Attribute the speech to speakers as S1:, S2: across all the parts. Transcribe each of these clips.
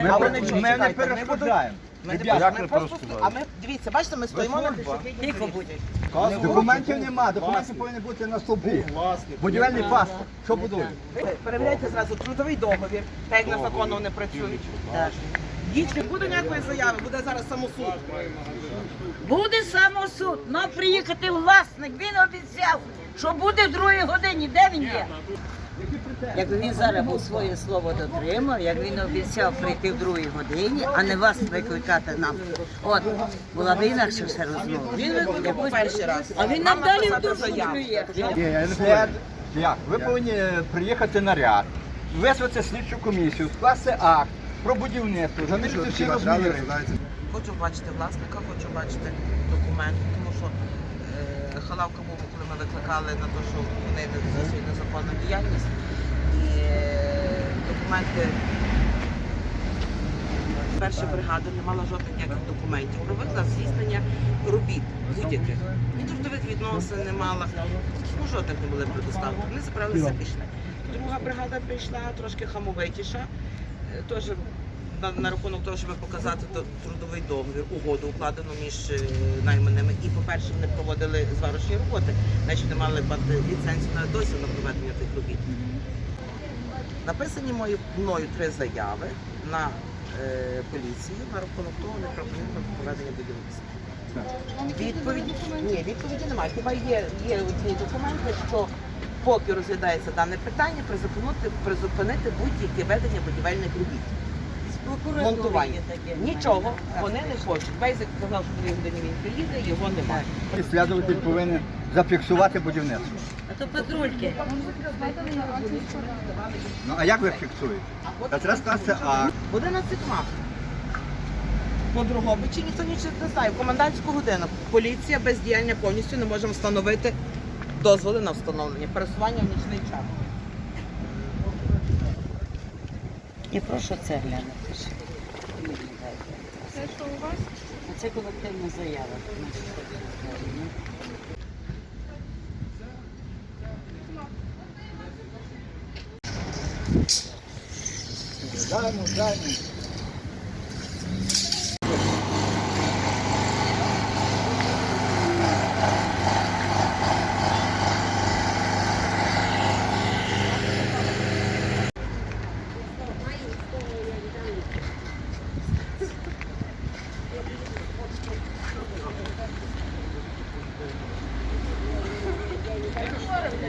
S1: Ми,
S2: А
S1: ми,
S2: вони
S1: ми, не перешкоджаємо.
S2: Ми
S1: Ребята,
S2: ми просто А ми дивіться, бачите, ми стоїмо на
S3: Тихо будь.
S1: Документів нема, документи повинні бути на стовбі. Будівельний паспорт. Що будує?
S2: Перевіряйте зразу трудовий договір, так як на закону вони працюють. Дійсно, буде ніякої заяви, буде зараз самосуд.
S3: Буде самосуд. Мав приїхати власник. Він обіцяв, що буде в другій годині. Де він є? Якби він зараз був своє слово дотримав, як він обіцяв прийти в другій годині, а не вас викликати нам. От, була б інакше все розмова. Він викликав
S2: Перший раз.
S3: А він нам далі в душу плює.
S1: Ні, я не Слід... Як? Ви повинні приїхати на ряд, визвати слідчу комісію, скласти акт про будівництво, замірити всі розміри.
S2: Хочу бачити власника, хочу бачити документи, тому що халавка була, коли ми викликали на те, що вони за свою незаконну діяльність. І е, документи. Перша бригада не мала жодних ніяких документів. Про виклад здійснення робіт будь-яких. І трудових відносин не мала. Ну, жодних не були предоставлені. Вони забралися, пішли. Друга бригада прийшла трошки хамовитіша. Е, Теж на, на рахунок того, щоб показати трудовий договір, угоду укладену між е, найманими. І, по-перше, вони проводили зварочні роботи, значить не мали ліцензію на досі на проведення тих робіт. Написані мої, мною три заяви на е, поліцію на рахунок того, неправомірного проведення будівництва. Відповіді ні, відповіді немає. Хіба є, є одні документи, що поки розглядається дане питання, призупинити, призупинити будь-яке ведення будівельних робіт. Монтування. Нічого вони не хочуть. Бейзик сказав, що дві години він приїде, його немає.
S1: Слідователь повинен зафіксувати будівництво.
S3: А то патрульки.
S1: Ну а як ви фіксуєте? Та треба скласти акт.
S2: Буде на цитмах. По Дрогобичі ніхто нічого не знає. В комендантську годину поліція бездіяльня повністю не може встановити дозволи на встановлення пересування в нічний час.
S3: І прошу це глянути. Це що у вас? Це колективна заява.
S1: Даймо, даймо.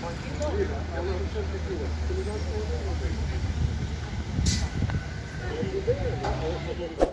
S3: Thank you.